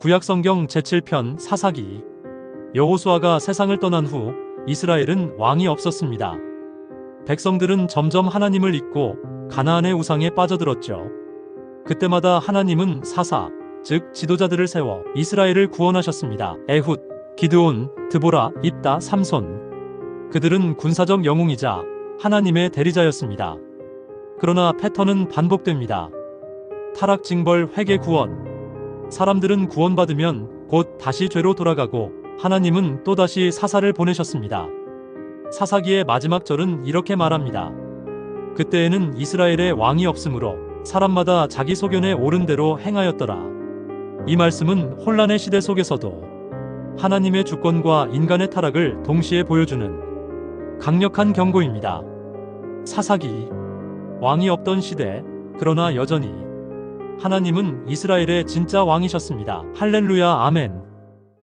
구약성경 제7편 사사기 여호수아가 세상을 떠난 후 이스라엘은 왕이 없었습니다. 백성들은 점점 하나님을 잊고 가나안의 우상에 빠져들었죠. 그때마다 하나님은 사사, 즉 지도자들을 세워 이스라엘을 구원하셨습니다. 에훗, 기드온, 드보라, 입다, 삼손. 그들은 군사적 영웅이자 하나님의 대리자였습니다. 그러나 패턴은 반복됩니다. 타락 징벌 회개 구원. 사람들은 구원받으면 곧 다시 죄로 돌아가고 하나님은 또다시 사사를 보내셨습니다. 사사기의 마지막 절은 이렇게 말합니다. 그때에는 이스라엘의 왕이 없으므로 사람마다 자기 소견에 옳은 대로 행하였더라. 이 말씀은 혼란의 시대 속에서도 하나님의 주권과 인간의 타락을 동시에 보여주는 강력한 경고입니다. 사사기 왕이 없던 시대 그러나 여전히 하나님은 이스라엘의 진짜 왕이셨습니다. 할렐루야 아멘.